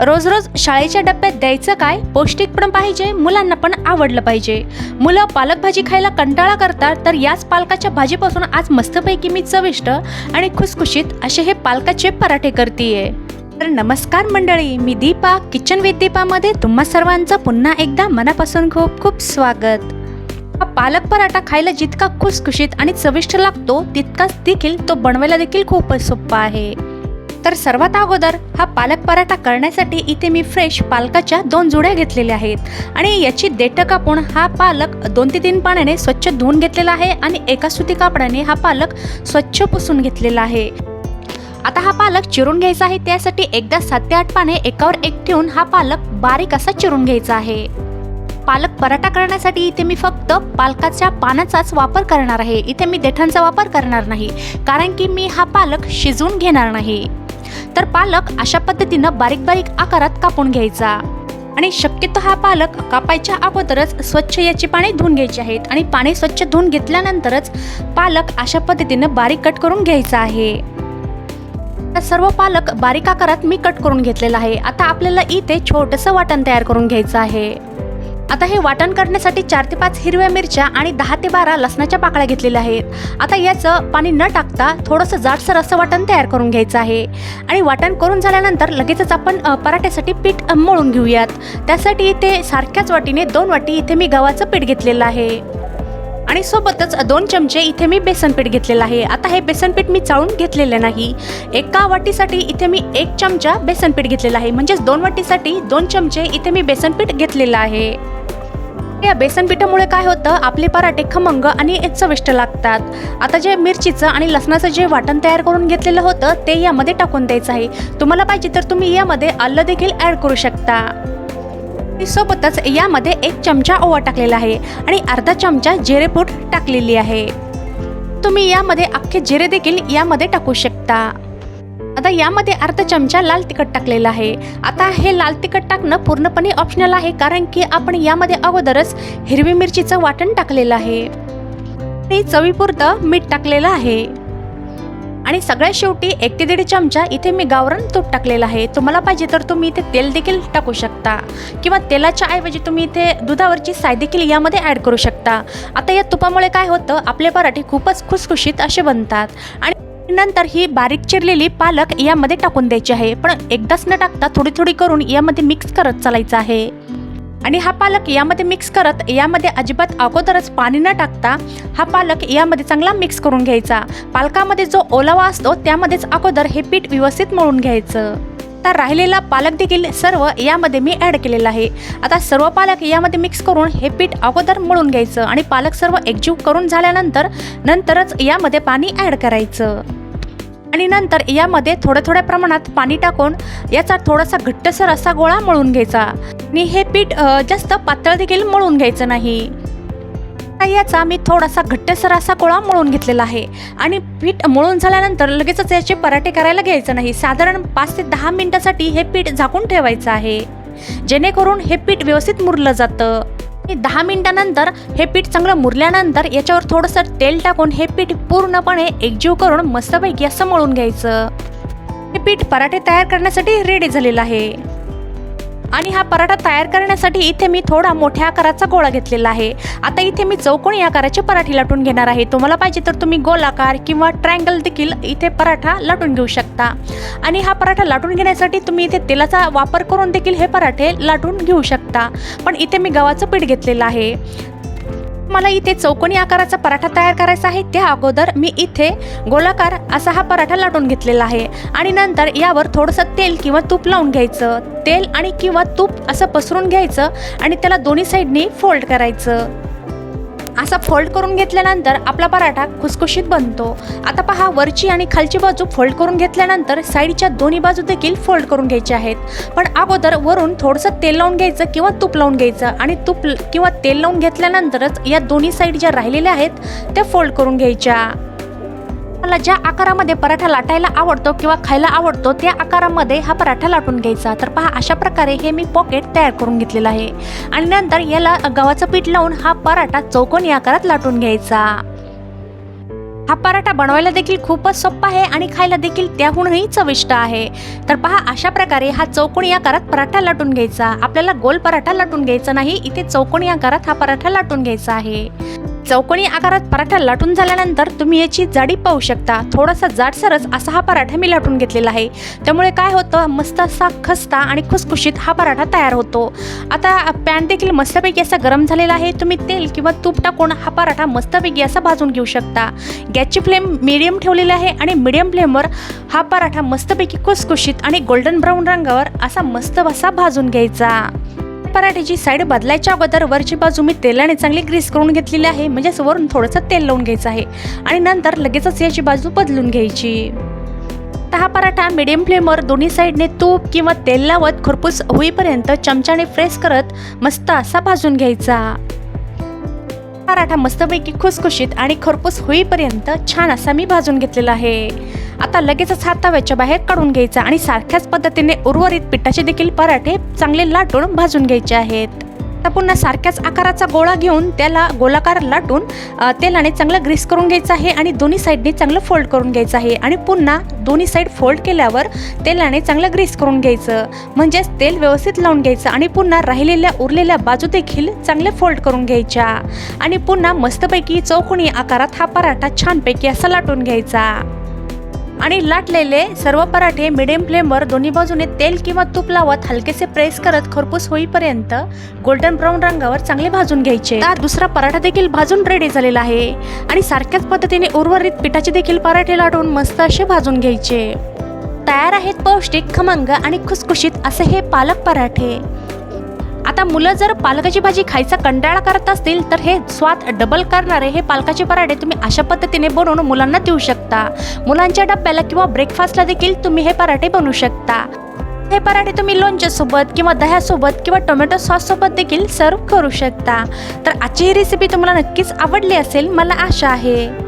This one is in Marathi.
रोज रोज शाळेच्या डब्यात द्यायचं काय? पौष्टिक पण पाहिजे मुलांना पण आवडलं पाहिजे. मुलं पालक भाजी खायला कंटाळा करतात तर याच पालकाच्या भाजीपासून आज मस्तपैकी मी चविष्ट आणि खुसखुशीत असे हे पालकाचे पराठे करतीये. तर नमस्कार मंडळी मी दीपा किचन विथ दीपामध्ये तुम्हा सर्वांचं पुन्हा एकदा मनापासून खूप खूप स्वागत. हा पालक पराठा खायला जितका खुसखुशीत आणि चविष्ट लागतो तितकाच देखील तो बनवायला देखील खूपच सोपा आहे. तर सर्वात अगोदर हा पालक पराठा करण्यासाठी इथे मी फ्रेश पालकाच्या दोन जुड्या घेतलेल्या आहेत. आणि याची देठं कापून हा पालक दोन ते तीन पाण्याने स्वच्छ धुवून घेतलेला आहे आणि एका सुती कापडाने हा पालक स्वच्छ पुसून घेतलेला आहे. आता हा पालक चिरून घ्यायचा आहे त्यासाठी एकदा सात ते आठ पाने एकावर एक ठेवून हा पालक बारीक असा चिरून घ्यायचा आहे. पालक पराठा करण्यासाठी इथे मी फक्त पालकाच्या पानाचाच वापर करणार आहे. इथे मी देठांचा वापर करणार नाही कारण की मी हा पालक शिजवून घेणार नाही. तर पालक अशा पद्धतीनं बारीक बारीक आकारात कापून घ्यायचा. आणि शक्यतो हा पालक कापायच्या अगोदरच स्वच्छ याची पाने धुवून घ्यायची आहेत. आणि पाणी स्वच्छ धुवून घेतल्यानंतरच पालक अशा पद्धतीनं बारीक कट करून घ्यायचा आहे. तर सर्व पालक बारीक आकारात मी कट करून घेतलेला आहे. आता आपल्याला इथे छोटंसं वाटण तयार करून घ्यायचं आहे. आता हे वाटण करण्यासाठी चार ते पाच हिरव्या मिरच्या आणि दहा ते बारा लसणाच्या पाकळ्या घेतलेल्या आहेत. आता याचं पाणी न टाकता थोडंसं जाडसर असं वाटण तयार करून घ्यायचं आहे. आणि वाटण करून झाल्यानंतर लगेचच आपण पराठ्यासाठी पीठ मळून घेऊयात. त्यासाठी इथे सारख्याच वाटीने दोन वाटी इथे मी गव्हाचं पीठ घेतलेलं आहे. आणि सोबतच दोन चमचे इथे मी बेसन पीठ घेतलेलं आहे. आता हे बेसन पीठ मी चाळून घेतलेलं नाही. एका वाटीसाठी इथे मी एक चमचा बेसन पीठ घेतलेलं आहे. म्हणजेच दोन वाटीसाठी दोन चमचे इथे मी बेसन पीठ घेतलेलं आहे. या बेसन पिठामुळे काय होतं? आपले पराठे खमंग आणि चविष्ट लागतात. आता जे मिरचीचं आणि लसणाचं जे वाटण तयार करून घेतलेलं होतं ते यामध्ये टाकून द्यायचं आहे. तुम्हाला पाहिजे तर तुम्ही यामध्ये आलं देखील ॲड करू शकता. सोबतच यामध्ये एक चमचा ओवा टाकलेला आहे आणि अर्धा चमचा जिरेपूट टाकलेली आहे. तुम्ही यामध्ये अख्खे जिरे देखील यामध्ये टाकू शकता. आता यामध्ये अर्धा चमचा लाल तिखट टाकलेला आहे. आता हे लाल तिखट टाकणं पूर्णपणे ऑप्शनल आहे कारण की आपण यामध्ये अगोदरच हिरवी मिरचीचं वाटण टाकलेलं आहे. आणि चवीपुरतं मीठ टाकलेलं आहे. आणि सगळ्यात शेवटी एक ते दीड चमचा इथे मी गावरण तूप टाकलेलं आहे. तुम्हाला पाहिजे तर तुम्ही इथे तेल देखील टाकू शकता. किंवा तेलाच्या ऐवजी तुम्ही इथे दुधावरची साय देखील यामध्ये ॲड करू शकता. आता या तुपामुळे काय होतं आपले पराठे खूपच खुसखुशीत असे बनतात. आणि नंतर ही बारीक चिरलेली पालक यामध्ये टाकून द्यायची आहे. पण एकदाच न टाकता थोडी थोडी करून यामध्ये मिक्स करत चालायचं आहे. आणि हा पालक यामध्ये मिक्स करत यामध्ये अजिबात अगोदरच पाणी न टाकता हा पालक यामध्ये चांगला मिक्स करून घ्यायचा. पालकामध्ये जो ओलावा असतो त्यामध्येच अगोदर हे पीठ व्यवस्थित मळून घ्यायचं. तर राहिलेला पालक देखील सर्व यामध्ये मी ॲड केलेला आहे. आता सर्व पालक यामध्ये मिक्स करून हे पीठ अगोदर मळून घ्यायचं आणि पालक सर्व एकजीव करून झाल्यानंतर नंतरच यामध्ये पाणी ॲड करायचं. आणि नंतर यामध्ये थोड्या थोड्या प्रमाणात पाणी टाकून याचा थोडासा घट्टसर असा गोळा मळून घ्यायचा. आणि हे पीठ जास्त पातळ देखील मळून घ्यायचं नाही. याचा मी थोडासा घट्टसर असा गोळा मळून घेतलेला आहे. आणि पीठ मळून झाल्यानंतर लगेचच याचे पराठे करायला घ्यायचं नाही. साधारण पाच ते दहा मिनिटासाठी हे पीठ झाकून ठेवायचं आहे. जेणेकरून हे पीठ व्यवस्थित मुरलं जातं. दहा मिनिटानंतर हे पीठ चांगलं मुरल्यानंतर याच्यावर थोडंसं तेल टाकून हे पीठ पूर्णपणे एकजीव करून मस्तपैकी असं मळून घ्यायचं. हे पीठ पराठे तयार करण्यासाठी रेडी झालेलं आहे. आणि हा पराठा तयार करण्यासाठी इथे मी थोडा मोठ्या आकाराचा गोळा घेतलेला आहे. आता इथे मी चौकोनी आकाराचे पराठे लाटून घेणार आहे. तुम्हाला पाहिजे तर तुम्ही गोलाकार किंवा ट्रँगल देखील इथे पराठा लाटून घेऊ शकता. आणि हा पराठा लाटून घेण्यासाठी तुम्ही इथे तेलाचा वापर करून देखील हे पराठे लाटून घेऊ शकता. पण इथे मी गव्हाचं पीठ घेतलेलं आहे. मला इथे चौकोनी आकाराचा पराठा तयार करायचा आहे. त्या अगोदर मी इथे गोलाकार असा हा पराठा लाटून घेतलेला आहे. आणि नंतर यावर थोडंसं तेल किंवा तूप लावून घ्यायचं. तेल आणि किंवा तूप असं पसरून घ्यायचं आणि त्याला दोन्ही साईडनी फोल्ड करायचं. असा फोल्ड करून घेतल्यानंतर आपला पराठा खुसखुशीत बनतो. आता पहा वरची आणि खालची बाजू फोल्ड करून घेतल्यानंतर साईडच्या दोन्ही बाजू देखील फोल्ड करून घ्यायच्या आहेत. पण अगोदर वरून थोडंसं तेल लावून घ्यायचं किंवा तूप लावून घ्यायचं आणि तूप किंवा तेल लावून घेतल्यानंतरच या दोन्ही साईड ज्या राहिलेल्या आहेत त्या फोल्ड करून घ्यायच्या. मला ज्या आकारामध्ये पराठा लाटायला आवडतो किंवा खायला आवडतो त्या आकारामध्ये हा पराठा लाटून घ्यायचा. तर पहा अशा प्रकारे हे मी पॉकेट तयार करून घेतलेलं आहे. आणि नंतर याला गव्हाचं पीठ लावून हा पराठा चौकोनी आकारात लाटून घ्यायचा. हा पराठा बनवायला देखील खूपच सोपा आहे आणि खायला देखील त्याहूनही चविष्ट आहे. तर पहा अशा प्रकारे हा चौकोणी आकारात पराठा लाटून घ्यायचा. आपल्याला गोल पराठा लाटून घ्यायचा नाही इथे चौकोनी आकारात हा पराठा लाटून घ्यायचा आहे. चौकोनी आकारात पराठा लाटून झाल्यानंतर तुम्ही याची जाडी पाहू शकता. थोडासा जाडसरच असा हा पराठा मी लाटून घेतलेला आहे. त्यामुळे काय होतं मस्त असा खस्ता आणि खुसखुशीत हा पराठा तयार होतो. आता पॅन देखील मस्तपैकी असा गरम झालेला आहे. तुम्ही तेल किंवा तूप टाकून हा पराठा मस्तपैकी असा भाजून घेऊ शकता. गॅसची फ्लेम मिडियम ठेवलेली आहे आणि मिडियम फ्लेमवर हा पराठा मस्तपैकी खुसखुशीत आणि गोल्डन ब्राऊन रंगावर असा मस्त असा भाजून घ्यायचा. पराठ्याची साईड बदलायच्या अगोदर वरची बाजू मी तेलाने चांगली ग्रीस करून घेतलेली आहे. म्हणजेच वरून थोडंसं तेल लावून घ्यायचं आहे. आणि नंतर लगेचच याची बाजू बदलून घ्यायची. तर हा पराठा मिडियम फ्लेमवर दोन्ही साईडने तूप किंवा तेल लावत खरपूस होईपर्यंत चमच्याने फ्रेश करत मस्त असा भाजून घ्यायचा. पराठा मस्तपैकी खुसखुशीत आणि खरपूस होईपर्यंत छान असा मी भाजून घेतलेला आहे. आता लगेचच हा तव्याच्या बाहेर काढून घ्यायचा आणि सारख्याच पद्धतीने उर्वरित पिठाचे देखील पराठे चांगले लाटून भाजून घ्यायचे आहेत. आता पुन्हा सारख्याच आकाराचा गोळा घेऊन त्याला गोलाकार लाटून तेलाने चांगलं ग्रीस करून घ्यायचं आहे आणि दोन्ही साईडने चांगलं फोल्ड करून घ्यायचं आहे. आणि पुन्हा दोन्ही साईड फोल्ड केल्यावर तेलाने चांगलं ग्रीस करून घ्यायचं. म्हणजेच तेल व्यवस्थित लावून घ्यायचं आणि पुन्हा राहिलेल्या उरलेल्या बाजू देखील चांगले फोल्ड करून घ्यायच्या. आणि पुन्हा मस्तपैकी चौकोनी आकारात हा पराठा छानपैकी असा लाटून घ्यायचा. आणि लाटलेले सर्व पराठे मिडियम फ्लेमवर दोन्ही बाजूने तेल किंवा तूप लावत हलकेसे प्रेस करत खरपूस होईपर्यंत गोल्डन ब्राऊन रंगावर चांगले भाजून घ्यायचे. दुसरा पराठा देखील भाजून रेडी झालेला आहे. आणि सारख्याच पद्धतीने उर्वरित पिठाचे देखील पराठे लाटून मस्त असे भाजून घ्यायचे. तयार आहेत पौष्टिक खमंग आणि खुसखुशीत असे हे पालक पराठे. आता मुलं जर पालकाची भाजी खायचा कंटाळा करत असतील तर हे स्वाद डबल करणारे हे पालकाचे पराठे तुम्ही अशा पद्धतीने बनवून मुलांना देऊ शकता. मुलांच्या डब्याला किंवा ब्रेकफास्टला देखील तुम्ही हे पराठे बनवू शकता. हे पराठे तुम्ही लोणच्यासोबत किंवा दह्यासोबत किंवा टोमॅटो सॉससोबत देखील सर्व करू शकता. तर आजची ही रेसिपी तुम्हाला नक्कीच आवडली असेल मला आशा आहे.